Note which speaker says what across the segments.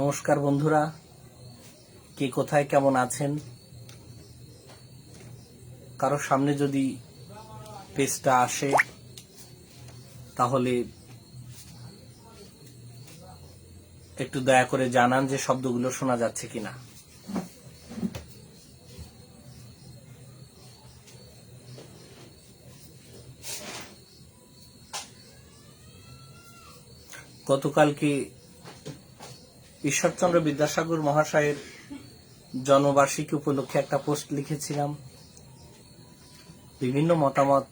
Speaker 1: নমস্কার বন্ধুরা। কে কোথায়, কেমন আছেন? কারোর সামনে যদি পেজটা আসে, তাহলে একটু দয়া করে জানান যে শব্দগুলো শোনা যাচ্ছে কিনা। গতকালকে ঈশ্বরচন্দ্র বিদ্যাসাগর মহাশয়ের জন্মবার্ষিকী উপলক্ষে একটা পোস্ট লিখেছিলাম। বিভিন্ন মতামত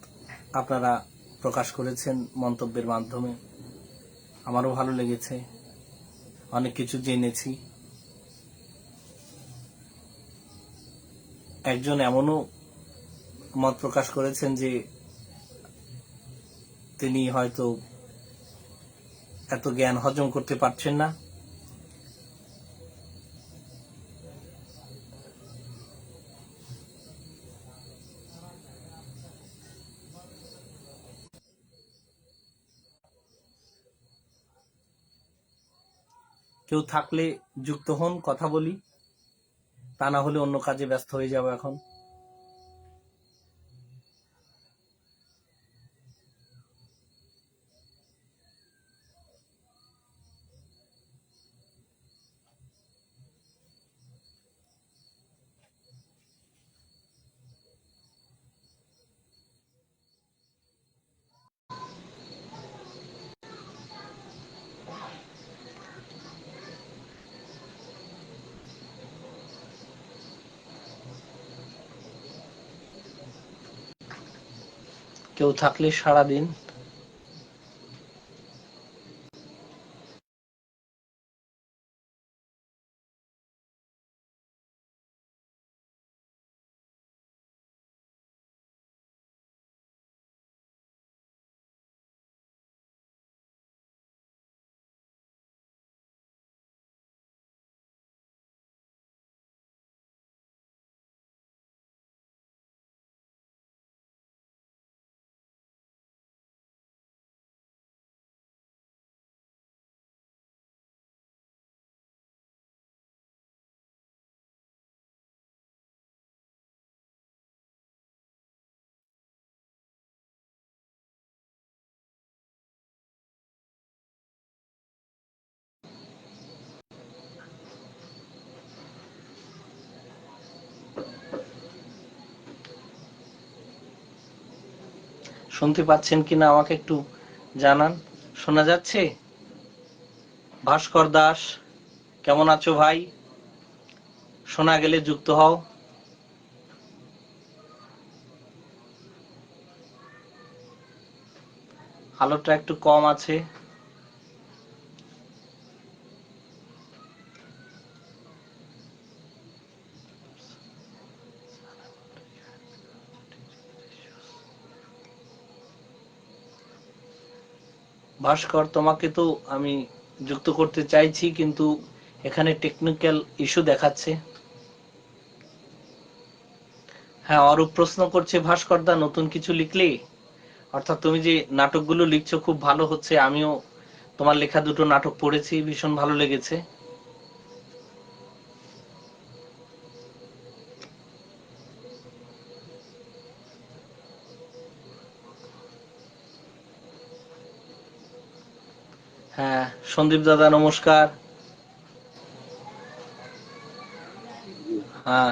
Speaker 1: আপনারা প্রকাশ করেছেন মন্তব্যের মাধ্যমে। আমারও ভালো লেগেছে। অনেক কিছু জেনেছি। একজন এমনও মত প্রকাশ করেছেন যে তিনি হয়তো এত জ্ঞান হজম করতে পারছেন না। কেউ থাকলে যুক্ত হন, কথা বলি। তা না হলে অন্য কাজে ব্যস্ত হয়ে যাব এখন। কেউ থাকলে সারা শুনতে পাচ্ছেন কিনা আমাকে একটু জানান। শোনা যাচ্ছে? ভাস্কর দাস, কেমন আছো ভাই? শোনা গেলে যুক্ত হও। আলোটা একটু কম আছে। ভাস্কর, তোমাকে তো আমি যুক্ত করতে চাইছি, কিন্তু এখানে টেকনিক্যাল ইস্যু দেখাচ্ছে। হ্যাঁ অরূপ প্রশ্ন করছে, ভাস্কর দা, নতুন কিছু লিখলে? অর্থাৎ তুমি যে নাটকগুলো লিখছো, খুব ভালো হচ্ছে। আমিও তোমার লেখা দুটো নাটক পড়েছি, ভীষণ ভালো লেগেছে হ্যাঁ সন্দীপ দাদা নমস্কার। হ্যাঁ।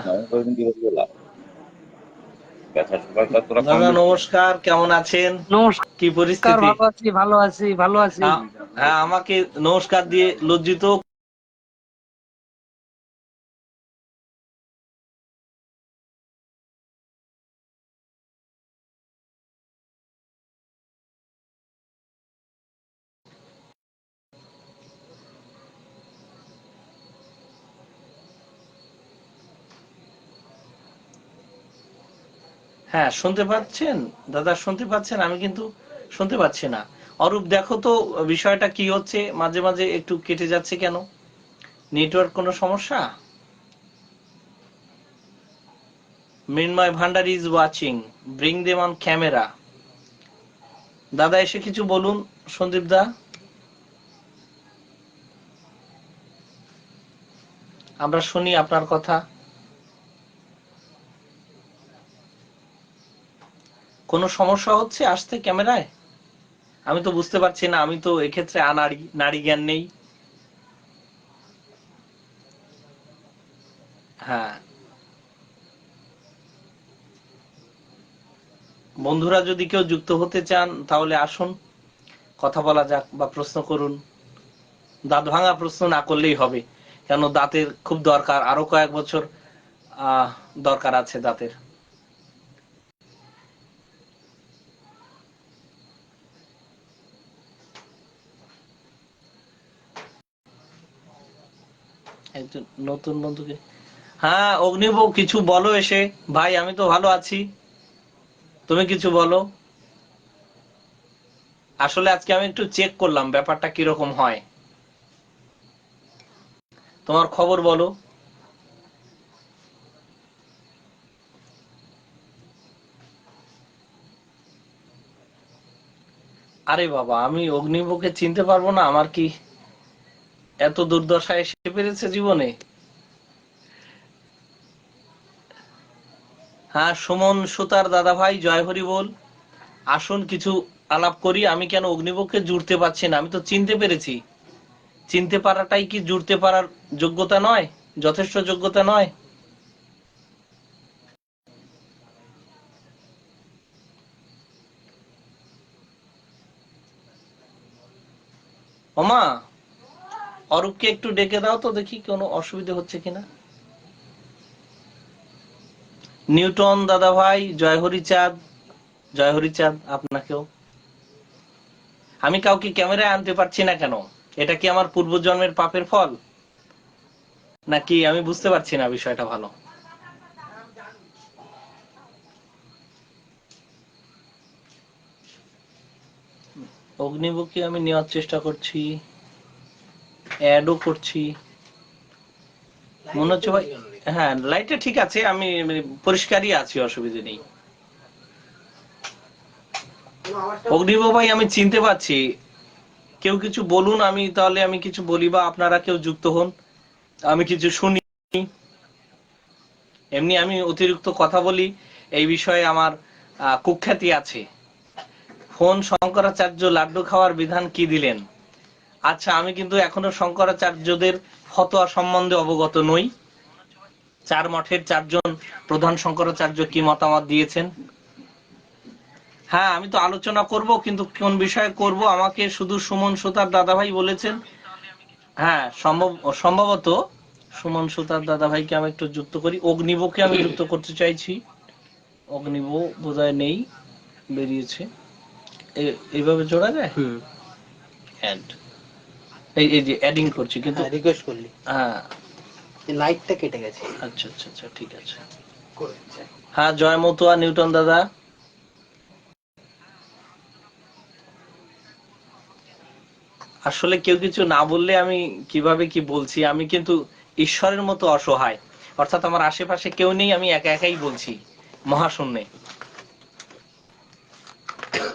Speaker 1: দাদা নমস্কার কেমন আছেন?
Speaker 2: নমস্কার।
Speaker 1: কি পরিস্থিতি?
Speaker 2: ভালো আছি ভালো আছি ভালো আছি।
Speaker 1: হ্যাঁ, হ্যাঁ আমাকে নমস্কার দিয়ে লজ্জিত হ্যাঁ শুনতে পাচ্ছেন? দাদা, শুনতে পাচ্ছেন? আমি কিন্তু শুনতে পাচ্ছি না। অরূপ, দেখো তো, বিষয়টা কি হচ্ছে? মাঝে মাঝে একটু কেটে যাচ্ছে কেন? নেটওয়ার্ক কোনো সমস্যা? Mrinmoy Bhandar is watching bring them on camera দাদা, এসে কিছু বলুন, সন্দীপ দা। আমরা শুনি আপনার কথা। কোনো সমস্যা হচ্ছে আসতে ক্যামেরায়? আমি তো বুঝতে পারছি না, আমি তো এক্ষেত্রে আনাড়ি, নারী জ্ঞান নেই। হ্যাঁ। বন্ধুরা যদি কেউ যুক্ত হতে চান, তাহলে আসুন, কথা বলা যাক বা প্রশ্ন করুন। দাঁত ভাঙা প্রশ্ন না করলেই হবে, কেন দাঁতের খুব দরকার, আরও কয়েক বছর দরকার আছে দাঁতের। নতুন বন্ধুকে। হ্যাঁ অগ্নিব কিছু বলো এসে। ভাই, আমি তো ভালো আছি। তুমি কিছু বলো। আসলে আজকে আমি একটু চেক করলাম, ব্যাপারটা কীরকম হয়। তোমার খবর বলো। আরে বাবা, আমি অগ্নিবকে চিনতে পারব না, আমার কি এত দুর্দশা এসে পেরেছে জীবনে? হ্যাঁ সুমন, সুতার দাদা ভাই জয় হরি বল, আসুন কিছু আলাপ করি, আমি কেন অগ্নিবকে জুড়তে পারছি না? আমি তো চিনতে পেরেছি। চিনতে পারাটাই কি জুড়তে পারার যোগ্যতা নয়? যথেষ্ট যোগ্যতা নয়? ওমা অরূপকে একটু ডেকে দাও তো দেখি কোনো অসুবিধা হচ্ছে কিনা। নিউটন দাদা ভাই জয় হরিচাঁদ। জয় হরিচাঁদ, আপনাকেও। আমি কাউকে ক্যামেরায় আনতে পারছি না কেন? এটা কি আমার পূর্বজন্মের পাপের ফল? নাকি আমি বুঝতে পারছি না বিষয়টা ভালো? অগ্নিবুকে আমি নেওয়ার চেষ্টা করছি। অ্যাডও করছি। মনে হচ্ছে ভাই হ্যাঁ লাইটটা ঠিক আছে আমি মানে পরিষ্কারই আছি অসুবিধে নেই। অগ্নিব ভাই আমি চিনতে পারছি। কেউ কিছু বলুন আমি তাহলে আমি কিছু বলি বা আপনারা কেউ যুক্ত হন। আমি কিছু শুনি। এমনি আমি অতিরিক্ত কথা বলি এই বিষয়ে আমার কুখ্যাতি আছে। ফোন শঙ্করাচার্য লাড্ডু খাওয়ার বিধান কি দিলেন? আচ্ছা আমি কিন্তু এখনও শঙ্করাচার্যদের ফতোয়া সম্বন্ধে অবগত নই। চার মঠের চারজন প্রধান শঙ্করাচার্য কি মতামত দিয়েছেন? হ্যাঁ আমি তো আলোচনা করব কিন্তু কোন বিষয়ে করব? আমাকে শুধু সুমন সুতার দাদাভাই বলেছেন। হ্যাঁ সম্ভব সম্ভবত সুমন সুতার দাদাভাইকে আমি একটু যুক্ত করি। অগ্নিবকে আমি যুক্ত করতে চাইছি। অগ্নিব বোধহয় নেই বেরিয়েছে। এইভাবে জোড়া যায়?
Speaker 2: হুম।
Speaker 1: এই এই যে অ্যাডিং করছি কিন্তু
Speaker 2: রিকোয়েস্ট করলি।
Speaker 1: হ্যাঁ।
Speaker 2: লাইটটা কেটে গেছে।
Speaker 1: আচ্ছা আচ্ছা আচ্ছা ঠিক আছে। হ্যাঁ জয় মতুয়া নিউটন দাদা। আসলে কেউ কিছু না বললে আমি কীভাবে কি বলছি? আমি কিন্তু ঈশ্বরের মতো অসহায়। অর্থাৎ আমার আশেপাশে কেউ নেই আমি একা একাই বলছি। মহাশূন্যে।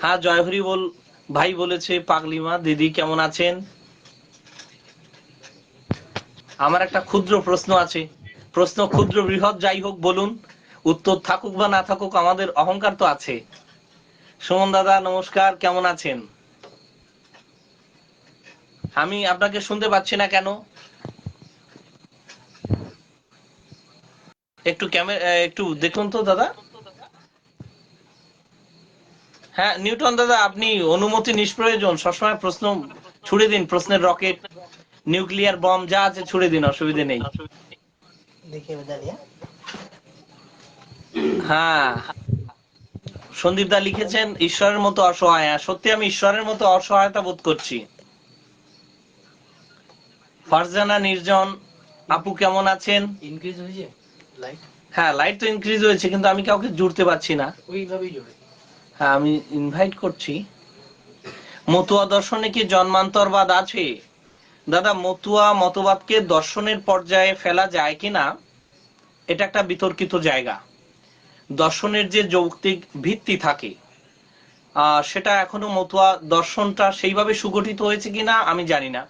Speaker 1: হ্যাঁ জয় হরি বল ভাই বলেছে পাগলিমা দিদি কেমন আছেন? আমার একটা ক্ষুদ্র প্রশ্ন আছে। প্রশ্ন ক্ষুদ্র বৃহৎ যাই হোক বলুন, উত্তর থাকুক বা না থাকুক আমাদের অহংকার তো আছে। সুমন দাদা, নমস্কার, কেমন আছেন? আমি আপনাকে শুনতে পাচ্ছি না কেন? একটু ক্যামেরা একটু দেখুন তো দাদা। হ্যাঁ নিউটন দাদা, আপনি অনুমতি নিষ্প্রয়োজন। সবসময় প্রশ্ন ছুড়ে দিন, প্রশ্নের রকেট। নিউক্লিয়ার বম যা আছে ছুড়ে দিন অসুবিধে নেই। হ্যাঁ। সন্দীপ দা লিখেছেন ঈশ্বরের মতো অসহায়। হ্যাঁ, সত্যি আমি ঈশ্বরের মতো অসহায়তা বোধ করছি। ফারজানা নির্জন আপু কেমন আছেন?
Speaker 2: ইনক্রিজ হয়েছে? লাইট
Speaker 1: হ্যাঁ লাইট তো ইনক্রিজ হয়েছে কিন্তু আমি কাউকে জুড়তে পারছি না।
Speaker 2: ওইভাবেই জোরে।
Speaker 1: হ্যাঁ আমি ইনভাইট করছি। মতুয়া দর্শনে কি জন্মান্তরবাদ আছে? দাদা, মতুয়া মতবাদকে দর্শনের পর্যায়ে ফেলা যায় কিনা, এটা একটা বিতর্কিত জায়গা। দর্শনের যে যৌক্তিক ভিত্তি থাকে সেটা এখনও মতুয়া দর্শনটা সেইভাবে সুগঠিত হয়েছে কিনা আমি জানি না।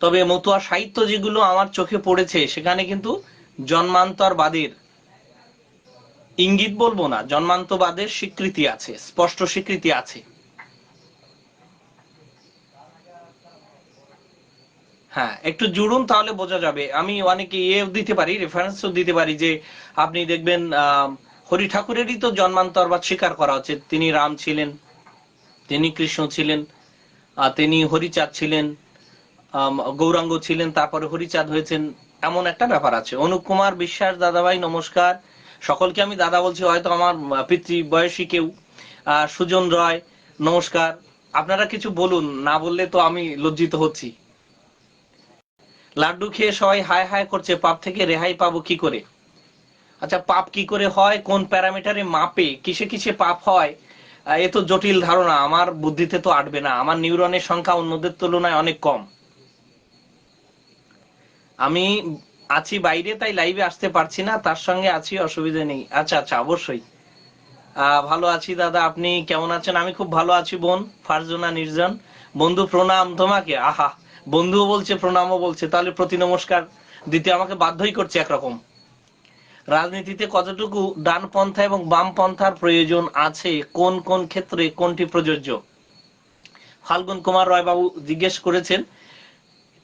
Speaker 1: তবে মতুয়া সাহিত্য যেগুলো আমার চোখে পড়েছে, সেখানে কিন্তু জন্মান্তরবাদের ইঙ্গিত বলব না জন্মান্তবাদের স্বীকৃতি আছে, স্পষ্ট স্বীকৃতি আছে। হ্যাঁ একটু জুড়ুন তাহলে বোঝা যাবে। আমি অনেক ইয়ে দিতে পারি রেফারেন্সও দিতে পারি যে, আপনি দেখবেন হরি ঠাকুরেরই তো জন্মান্তরবাদ স্বীকার করা হচ্ছে। তিনি রাম ছিলেন, তিনি কৃষ্ণ ছিলেন তিনি হরিচাঁদ ছিলেন গৌরাঙ্গ ছিলেন, তারপরে হরিচাঁদ হয়েছেন, এমন একটা ব্যাপার আছে। অনুপ কুমার বিশ্বাস দাদাভাই, নমস্কার। সকলকে আমি দাদা বলছি, হয়তো আমার পিতৃ বয়সী কেউ সুজন রয়, নমস্কার। আপনারা কিছু বলুন, না বললে তো আমি লজ্জিত হচ্ছি। লাড্ডু খেয়ে সবাই হায় হায় করছে, পাপ থেকে রেহাই পাবো কি করে? আচ্ছা পাপ কি করে হয়? কোন প্যারামিটারে মাপে? কিসে কিসে পাপ হয়? এ তো জটিল ধারণা, আমার বুদ্ধিতে তো আটবে না। আমার নিউরনের সংখ্যা অন্যদের তুলনায় অনেক কম। আমি আছি বাইরে, তাই লাইভে আসতে পারছি না, তার সঙ্গে আছি, অসুবিধা নেই। আচ্ছা আচ্ছা অবশ্যই। ভালো আছি দাদা, আপনি কেমন আছেন? আমি খুব ভালো আছি, বোন, ফারজুনা নির্জন। বন্ধু প্রণাম তোমাকে, আহা। বন্ধুও বলছে, প্রণামও বলছে। তাহলে প্রতি নমস্কার দিতে আমাকে বাধ্যই করছে একরকম। রাজনীতিতে কতটুকু ডান পন্থা এবং বাম পন্থার প্রয়োজন আছে? কোন কোন ক্ষেত্রে কোনটি প্রযোজ্য? ফাল্গুন কুমার রয় বাবু জিজ্ঞেস করেছেন,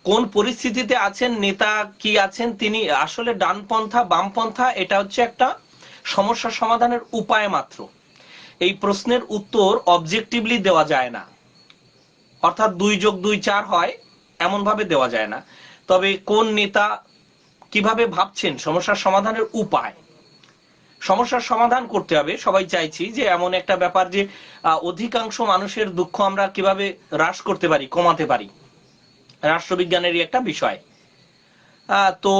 Speaker 1: কোন পরিস্থিতিতে আছেন, নেতা কি আছেন, তিনি আসলে ডানপন্থা, বামপন্থা, এটা হচ্ছে একটা সমস্যা সমাধানের উপায় মাত্র। এই প্রশ্নের উত্তর অবজেক্টিভলি দেওয়া যায় না। অর্থাৎ দুই যোগ দুই চার হয়। এমন ভাবে দেওয়া যায় না। তবে কোন নেতা কীভাবে ভাবছেন সমস্যার সমাধানের উপায়? সমস্যার সমাধান করতে হবে। সবাই চাইছি যে এমন একটা ব্যাপার যে অধিকাংশ মানুষের দুঃখ আমরা কীভাবে হ্রাস করতে পারি, কমাতে পারি। রাষ্ট্রবিজ্ঞানেরই একটা বিষয়। তো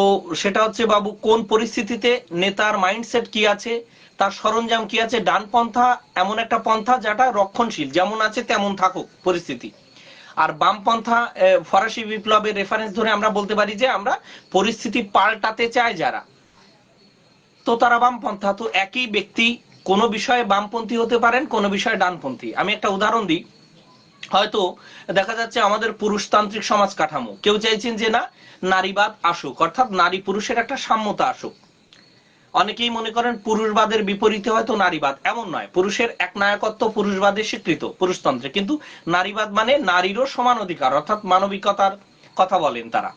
Speaker 1: সেটা হচ্ছে, বাবু, কোন পরিস্থিতিতে নেতার মাইন্ডসেট কি আছে, তার সরঞ্জাম কি আছে, ডানপন্থা এমন একটা পন্থা যেটা রক্ষণশীল, যেমন আছে তেমন থাকুক পরিস্থিতি। আর বামপন্থা ফরাসি বিপ্লবের রেফারেন্স ধরে আমরা বলতে পারি যে আমরা পরিস্থিতি পাল্টাতে চাই যারা। তো তারা বামপন্থা, তো একই ব্যক্তি কোনো বিষয়ে বামপন্থী হতে পারেন, কোনো বিষয়ে ডানপন্থী। আমি একটা উদাহরণ দিই। হয়তো দেখা যাচ্ছে আমাদের পুরুষতান্ত্রিক সমাজ কাঠামো। কেউ চাইছেন যে না, নারীবাদ আসুক, অর্থাৎ নারী পুরুষের একটা সাম্যতা আসুক। অনেকেই মনে করেন পুরুষবাদের বিপরীতে হয়তো নারীবাদ। এমন নয়। পুরুষের এক নায়কত্ব পুরুষবাদে স্বীকৃত, পুরুষতন্ত্রে। কিন্তু নারীবাদ মানে নারীরও সমান অধিকার, অর্থাৎ মানবিকতার কথা বলেন তারা।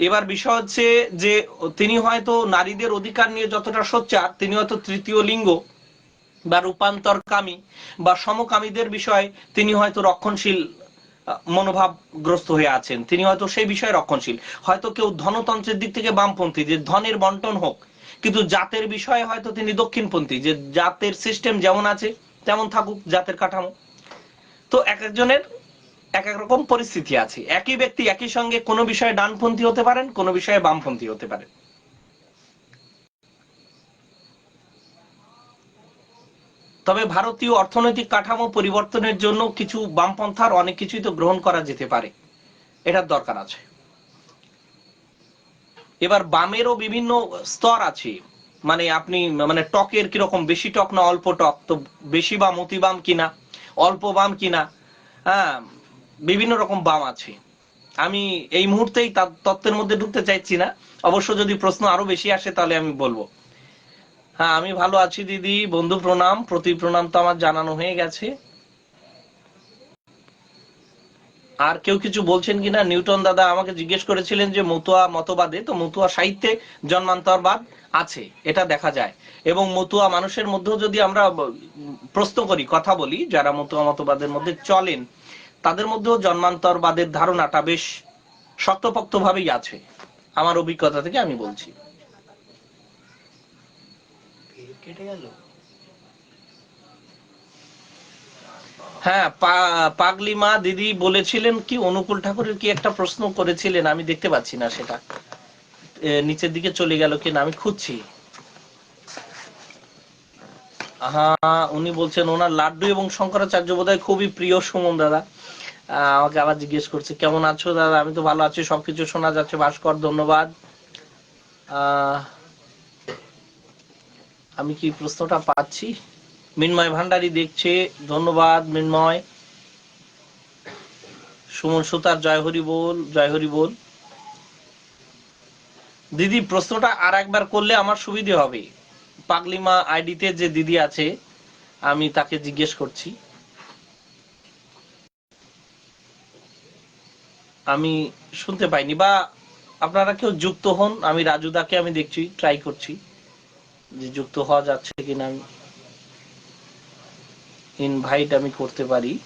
Speaker 1: এবার বিষয় হচ্ছে যে, তিনি হয়তো নারীদের অধিকার নিয়ে যতটা সোচ্চার, তিনি হয়তো তৃতীয় লিঙ্গ বা রূপান্তরকামী বা সমকামীদের বিষয়ে তিনি হয়তো রক্ষণশীল মনোভাবগ্রস্ত হয়ে আছেন। তিনি হয়তো সেই বিষয়ে রক্ষণশীল। হয়তো কেউ ধনতন্ত্রের দিক থেকে বামপন্থী, যে ধনের বন্টন হোক কিন্তু জাতের বিষয়ে হয়তো তিনি দক্ষিণপন্থী, যে জাতের সিস্টেম যেমন আছে, তেমন থাকুক জাতের কাঠামো। তো এক একজনের এক এক রকম পরিস্থিতি আছে। একই ব্যক্তি একই সঙ্গে কোনো বিষয়ে ডানপন্থী হতে পারেন, কোনো বিষয়ে বামপন্থী হতে পারেন। তবে ভারতীয় অর্থনৈতিক কাঠামো পরিবর্তনের জন্য কিছু বামপন্থার অনেক কিছুই তো গ্রহণ করা যেতে পারে। এটার দরকার আছে। এবার বামেরও বিভিন্ন স্তর আছে। মানে আপনি মানে টকের কীরকম, বেশি টক না অল্প টক? তো বেশি বাম, অতি বাম কিনা? অল্প বাম কিনা? হ্যাঁ বিভিন্ন রকম বাম আছে। আমি এই মুহূর্তেই তত্ত্বের মধ্যে ঢুকতে চাইছি না। অবশ্য যদি প্রশ্ন আরও বেশি আসে, তাহলে আমি বলব। হ্যাঁ আমি ভালো আছি দিদি। বন্ধু প্রণাম। প্রতি প্রণাম তো আমার জানানো হয়ে গেছে। আর কেউ কিছু বলছেন কিনা? নিউটন দাদা আমাকে জিজ্ঞেস করেছিলেন যে মতুয়া মতবাদে, তো মতুয়া সাহিত্যে জন্মান্তরবাদ আছে, এটা দেখা যায়। এবং মতুয়া মানুষের মধ্যেও যদি আমরা প্রশ্ন করি, কথা বলি, যারা মতুয়া মতবাদের মধ্যে চলেন, তাদের মধ্যেও জন্মান্তরবাদের ধারণাটা বেশ শক্তপোক্ত ভাবেই আছে। আমার অভিজ্ঞতা থেকে আমি বলছি।
Speaker 2: কেটে গেল?
Speaker 1: হ্যাঁ পাগলি মা দিদি বলেছিলেন কি, অনুকূল ঠাকুরের কি একটা প্রশ্ন করেছিলেন, আমি দেখতে পাচ্ছি না সেটা। নিচের দিকে চলে গেল কিনা, আমি খুঁজছি। হ্যাঁ উনি বলছেন, ওনার লাড্ডু এবং শঙ্করাচার্য বোধহয় খুবই প্রিয় সুমন দাদা। আমাকে আবার জিজ্ঞেস করছে, কেমন আছো দাদা? আমি তো ভালো আছি, সবকিছু শোনা যাচ্ছে, ভাস্কর, ধন্যবাদ। আমি কি প্রশ্নটা পাচ্ছি? মিনময় ভান্ডারী দেখছে, ধন্যবাদ মিনময়। সুমন সুতার জয় হরি বল, জয় হরি বল। দিদি, প্রশ্নটা আর একবার করলে আমার সুবিধে হবে। পাগলিমা আইডিতে যে দিদি আছে, আমি তাকে জিজ্ঞেস করছি। আমি শুনতে পাইনি, বা আপনারা কেউ যুক্ত হন? আমি রাজুদাকে আমি দেখছি ট্রাই করছি যে যুক্ত হওয়া যাচ্ছে কিনা। আমি ইনভাইট আমি করতে পারি।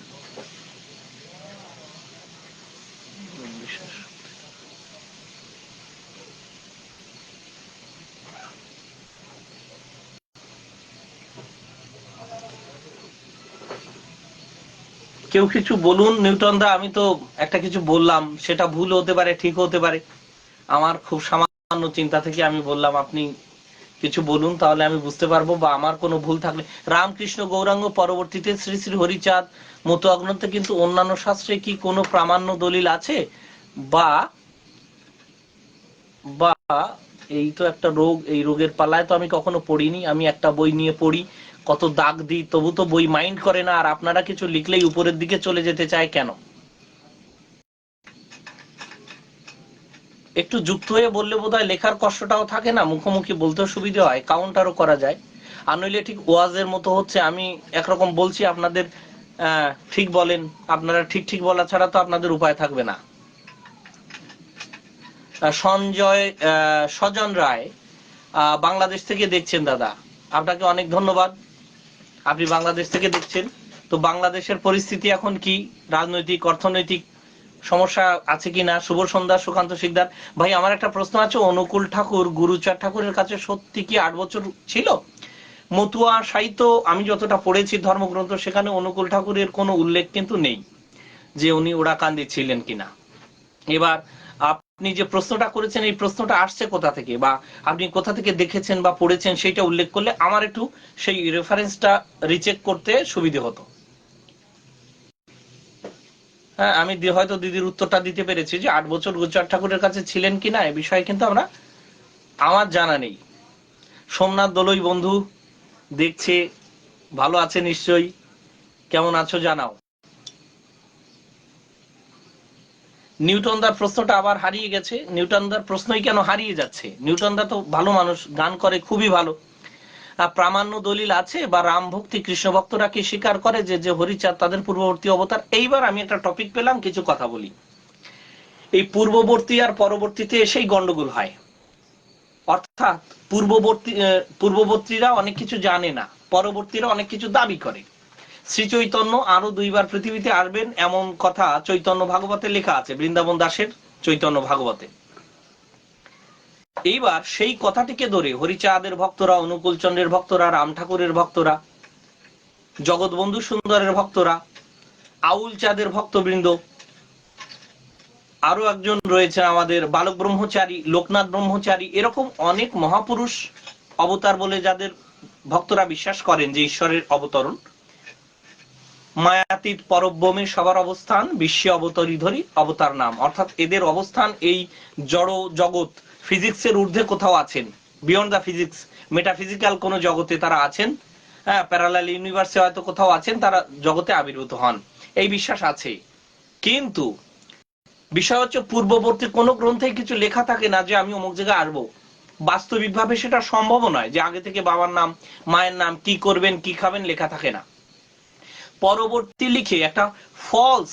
Speaker 1: কেউ কিছু বলুন, নিউটন দা, আমি তো একটা কিছু বললাম, সেটা ভুল হতে পারে, ঠিক হতে পারে। আমার খুব সামান্য চিন্তা থেকে আমি বললাম, আপনি কিছু বলুন, তাহলে আমি বুঝতে পারব বা আমার কোনো ভুল থাকলে। রামকৃষ্ণ গৌরাঙ্গ পরবর্তীতে শ্রী শ্রী হরিচাঁদ মতো অগ্নতে কিন্তু অন্যান্য শাস্ত্রে কি কোনো প্রামাণ্য দলিল আছে? বা বা, এই তো একটা রোগ, এই রোগের পালায় তো আমি কখনো পড়িনি, আমি একটা বই নিয়ে পড়ি, কত দাগ দিই, তবু তো বই মাইন্ড করে না, আর আপনারা কিছু লিখলেই উপরের দিকে চলে যেতে চায় কেন? একটু যুক্ত হয়ে বললে বোধহয় লেখার কষ্টটাও থাকে না, মুখোমুখি বলতেও সুবিধা হয় কাউন্টারও করা যায়। আর নইলে ঠিক ওয়াজের মতো হচ্ছে, আমি একরকম বলছি, আপনাদের ঠিক বলেন, আপনারা ঠিক ঠিক বলা ছাড়া তো আপনাদের উপায় থাকবে না। সঞ্জয় সজন রায় বাংলাদেশ থেকে দেখছেন দাদা। আপনাকে অনেক ধন্যবাদ। আপনি বাংলাদেশ থেকে দেখছেন। তো বাংলাদেশের পরিস্থিতি এখন কি? রাজনৈতিক, অর্থনৈতিক সমস্যা আছে কিনা? শুভ সন্ধ্যা, সুকান্ত শিকদার। ভাই, আমার একটা প্রশ্ন আছে। অনুকূল ঠাকুর গুরুচার ঠাকুরের কাছে সত্যি কি আট বছর ছিল? মতুয়া সাহিত্য, আমি যতটা পড়েছি, ধর্মগ্রন্থ, সেখানে অনুকূল ঠাকুরের কোনো উল্লেখ কিন্তু নেই যে উনি ওড়াকান্দি ছিলেন কিনা। এবার আপনি যে প্রশ্নটা করেছেন, এই প্রশ্নটা আসছে কোথা থেকে? বা আপনি কোথা থেকে দেখেছেন বা পড়েছেন সেটা উল্লেখ করলে আমার একটু সেই রেফারেন্সটা রিচেক করতে সুবিধে হতো। হ্যাঁ আমি হয়তো দিদির উত্তরটা দিতে পেরেছি যে আট বছর গুজরাট ঠাকুরের কাছে ছিলেন কিনা এ বিষয়ে কিন্তু আমরা আমার জানা নেই। সোমনাথ দলই বন্ধু, দেখছে, ভালো আছে নিশ্চয়ই। কেমন আছো জানাও। নিউটন দার প্রশ্নটা আবার হারিয়ে গেছে। নিউটন দার প্রশ্নই কেন হারিয়ে যাচ্ছে? নিউটন দা তো ভালো মানুষ, গান করে, খুবই ভালো। প্রামাণ্য দলিল আছে বা রাম ভক্তি কৃষ্ণ ভক্তরা কি স্বীকার করে যে যে হরিচাঁদ তাদের পূর্ববর্তী অবতার? এইবার আমি একটা টপিক পেলাম, কিছু কথা বলি। এই পূর্ববর্তী আর পরবর্তীতে এসেই গন্ডগোল হয়। অর্থাৎ পূর্ববর্তী পূর্ববর্তীরা অনেক কিছু জানে না, পরবর্তীরা অনেক কিছু দাবি করে। শ্রী চৈতন্য আরও দুইবার পৃথিবীতে আসবেন, এমন কথা চৈতন্য ভাগবতে লেখা আছে, বৃন্দাবন দাসের চৈতন্য ভাগবতে। এইবার সেই কথাটিকে ধরে হরিচাঁদের ভক্তরা অনুকূল চন্দ্রের ভক্তরা রাম ঠাকুরের ভক্তরা, জগৎবন্ধু সুন্দরের ভক্তরা, আউল চাঁদের ভক্তবৃন্দ আরও একজন রয়েছে আমাদের বালক ব্রহ্মচারী লোকনাথ ব্রহ্মচারী, এরকম অনেক মহাপুরুষ অবতার বলে যাদের ভক্তরা বিশ্বাস করেন যে ঈশ্বরের অবতরণ। মায়াতীত পরব্রমে সবার অবস্থান, বিশ্বে অবতরী ধরি অবতার নাম। অর্থাৎ এদের অবস্থান এই জড় জগৎ ফিজিক্সের ঊর্ধ্বে কোথাও আছেন? বিয়ন্ড দ্য ফিজিক্স মেটাফিজিক্যাল কোন জগতে তারা আছেন? হ্যাঁ প্যারালাল ইউনিভার্সে হয়তো কোথাও আছেন, তারা জগতে আবির্ভূত হন। এই বিশ্বাস আছে। কিন্তু বিষয় হচ্ছে পূর্ববর্তী কোনো গ্রন্থে কিছু লেখা থাকে না যে আমি অমুক জায়গায় আসব। বাস্তবিকভাবে সেটা সম্ভব নয় যে আগে থেকে বাবার নাম, মায়ের নাম, কি করবেন, কি খাবেন লেখা থাকে না। পরবর্তী লিখে একটা ফলস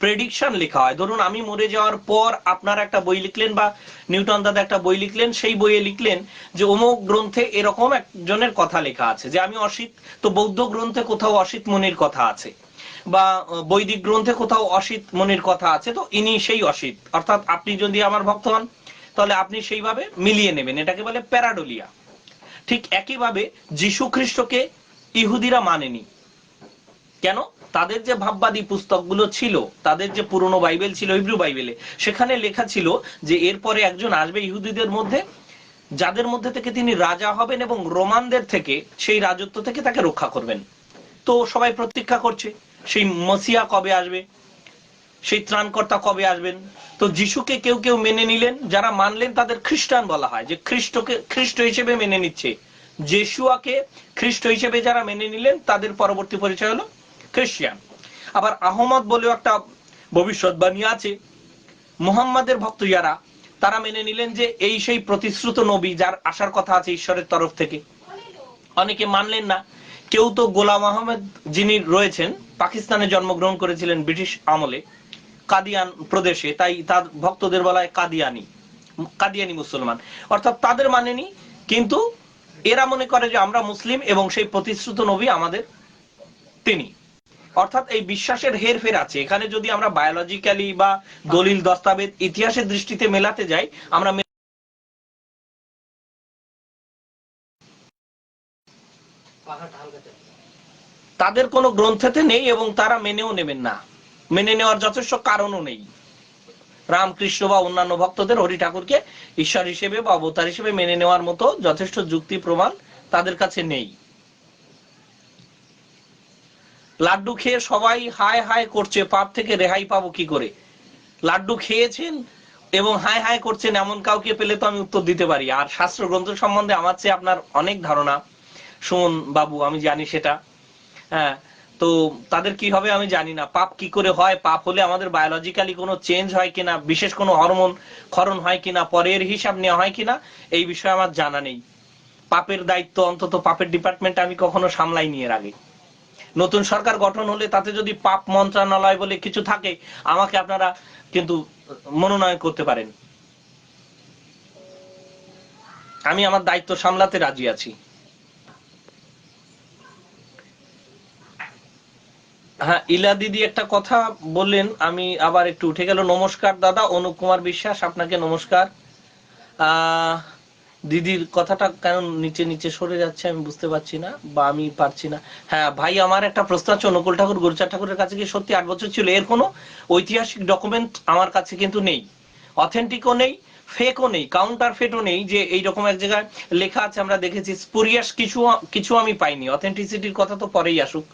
Speaker 1: প্রেডিকশন লেখা হয়। ধরুন, আমি মরে যাওয়ার পর আপনারা একটা বই লিখলেন বা নিউটন দাদা একটা বই লিখলেন, সেই বইয়ে লিখলেন যে অমুক গ্রন্থে এরকম একজনের কথা লেখা আছে, যে আমি অসিত, তো বৌদ্ধ গ্রন্থে কোথাও অসিত মনির কথা আছে, বা বৈদিক গ্রন্থে কোথাও অসিত মনির কথা আছে, তো ইনি সেই অসিত। অর্থাৎ আপনি যদি আমার ভক্ত হন, তাহলে আপনি সেইভাবে মিলিয়ে নেবেন, এটাকে বলে প্যারাডোলিয়া। ঠিক একইভাবে যীশু খ্রিস্টকে ইহুদিরা মানেনি। কেন? তাদের যে ভাববাদী পুস্তকগুলো ছিল, তাদের যে পুরনো বাইবেল ছিল, হিব্রু বাইবেলে, সেখানে লেখা ছিল যে এরপরে একজন আসবে ইহুদিদের মধ্যে, যাদের মধ্যে থেকে তিনি রাজা হবেন এবং রোমানদের থেকে, সেই রাজত্ব থেকে তাকে রক্ষা করবেন। তো সবাই প্রতীক্ষা করছে, সেই মসিয়া কবে আসবে? সেই ত্রাণকর্তা কবে আসবেন? তো যিশুকে কেউ কেউ মেনে নিলেন, যারা মানলেন তাদের খ্রিস্টান বলা হয়, যে খ্রিস্টকে, খ্রিস্ট হিসেবে মেনে নিচ্ছে। জেসুয়াকে খ্রিস্ট হিসেবে যারা মেনে নিলেন, তাদের পরবর্তী পরিচয় হলো খ্রিস্টিয়ান আবার আহমদ বলেও একটা ভবিষ্যৎবাণী আছে। মুহাম্মাদের ভক্ত যারা তারা মেনে নিলেন যে এই সেই প্রতিশ্রুত নবী যার আসার কথা আছে ঈশ্বরের তরফ থেকে। অনেকে মানলেন না। কেউ তো গোলাম আহমেদ যিনি রয়েছেন, পাকিস্তানে জন্মগ্রহণ করেছিলেন ব্রিটিশ আমলে, কাদিয়ান প্রদেশে। তাই তার ভক্তদের বলা হয় কাদিয়ানি কাদিয়ানি মুসলমান। অর্থাৎ তাদের মানেনি, কিন্তু এরা মনে করে যে আমরা মুসলিম এবং সেই প্রতিশ্রুত নবী আমাদের তিনি। অর্থাৎ এই বিশ্বাসের হেরফের আছে। এখানে যদি আমরা বায়োলজিক্যালি বা দলিল, দস্তাবেজ, ইতিহাসের দৃষ্টিতে মেলাতে যাই, আমরা তাদের কোনো গ্রন্থেতে নেই এবং তারা মেনেও নেবেন না। মেনে নেওয়ার যথেষ্ট কারণও নেই। রামকৃষ্ণ বা অন্যান্য ভক্তদের হরি ঠাকুরকে ঈশ্বর হিসেবে বা অবতার হিসেবে মেনে নেওয়ার মতো যথেষ্ট যুক্তি প্রমাণ তাদের কাছে নেই। লাড্ডু খেয়ে সবাই হায় হায় করছে, পাপ থেকে রেহাই পাবো কি করে? লাড্ডু খেয়েছেন এবং হায় হায় করছেন এমন কাউকে পেলে তো আমি উত্তর দিতে পারি। আর শাস্ত্র গ্রন্থ সম্বন্ধে আমার চেয়ে আপনার অনেক ধারণা। শোন বাবু, আমি জানি সেটা। হ্যাঁ তো তাদের কি হবে আমি জানি না। পাপ কি করে হয়? পাপ হলে আমাদের বায়োলজিক্যালি কোনো চেঞ্জ হয় কিনা? বিশেষ কোনো হরমোন ক্ষরণ হয় কিনা? পরের হিসাব নেওয়া হয় কিনা? এই বিষয়ে আমার জানা নেই। পাপের দায়িত্ব অন্তত পাপের ডিপার্টমেন্ট আমি কখনো সামলাইনি এর আগে। নতুন সরকার গঠন হলে তাতে যদি পাপ মন্ত্রণালয় বলে কিছু থাকে আমাকে আপনারা কিন্তু মনোনয়ন করতে পারেন। আমি আমার দায়িত্ব সামলাতে রাজি আছি। হ্যাঁ ইলা দিদি একটা কথা বললেন আমি আবার একটু উঠে গেল। নমস্কার দাদা অনুপ কুমার বিশ্বাস আপনাকে নমস্কার। আহ, দিদির কথাটা কেন নিচে নিচে সরে যাচ্ছে, আমি বুঝতে পারছি না বা আমি পারছি না। হ্যাঁ ভাই, আমার একটা প্রশ্ন আছে, অনুকূল ঠাকুর গুরুচার ঠাকুরের কাছে কি সত্যি আট বছর ছিল, এর কোনো ঐতিহাসিক ডকুমেন্ট আমার কাছে কিন্তু নেই। অথেন্টিকও নেই ফেকও নেই কাউন্টার ফেটও নেই যে এইরকম এক জায়গায় লেখা আছে, আমরা দেখেছি স্পুরিয়াস কিছু কিছু আমি পাইনি। অথেন্টিসিটির কথা তো পরেই আসুক।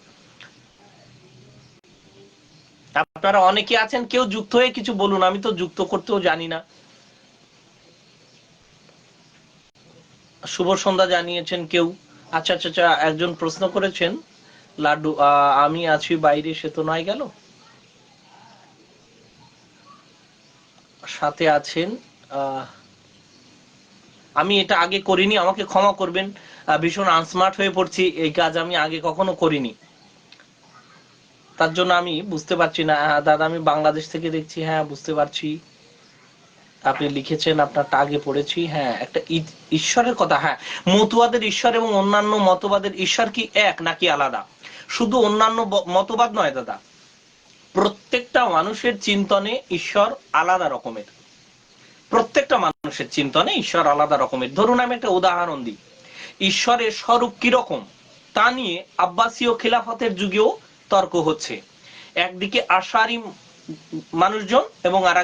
Speaker 1: আপনারা অনেকে আছেন, কেউ যুক্ত হয়ে কিছু বলুন, আমি তো যুক্ত করতেও জানি না। শুভ সন্ধ্যা জানিয়েছেন কেউ। আচ্ছা আচ্ছা আচ্ছা একজন প্রশ্ন করেছেন লাড্ডু আমি আছি বাইরে সে তো নয় গেল? সাথে আছেন আমি এটা আগে করিনি আমাকে ক্ষমা করবেন ভীষণ আনস্মার্ট হয়ে পড়ছি এই কাজ আমি আগে কখনো করিনি। তার জন্য আমি বুঝতে পারছি না হ্যাঁ, দাদা আমি বাংলাদেশ থেকে দেখছি হ্যাঁ বুঝতে পারছি। আপনি লিখেছেন আপনারটা আগে পড়েছি হ্যাঁ একটা ঈশ্বরের কথা হ্যাঁ মতুয়াদের ঈশ্বর এবং অন্যান্য মতবাদের ঈশ্বর কি এক নাকি আলাদা? শুধু অন্যান্য মতবাদ নয়, দাদা। প্রত্যেকটা মানুষের চিন্তনে ঈশ্বর আলাদা রকমের। প্রত্যেকটা মানুষের চিন্তনে ঈশ্বর আলাদা রকমের। ধরুন, আমি একটা উদাহরণ দিই। ঈশ্বরের স্বরূপ কীরকম? তা নিয়ে আব্বাসীয় খিলাফতের যুগেও তর্ক হচ্ছে। একদিকে আশারি মানুষজন এবং আর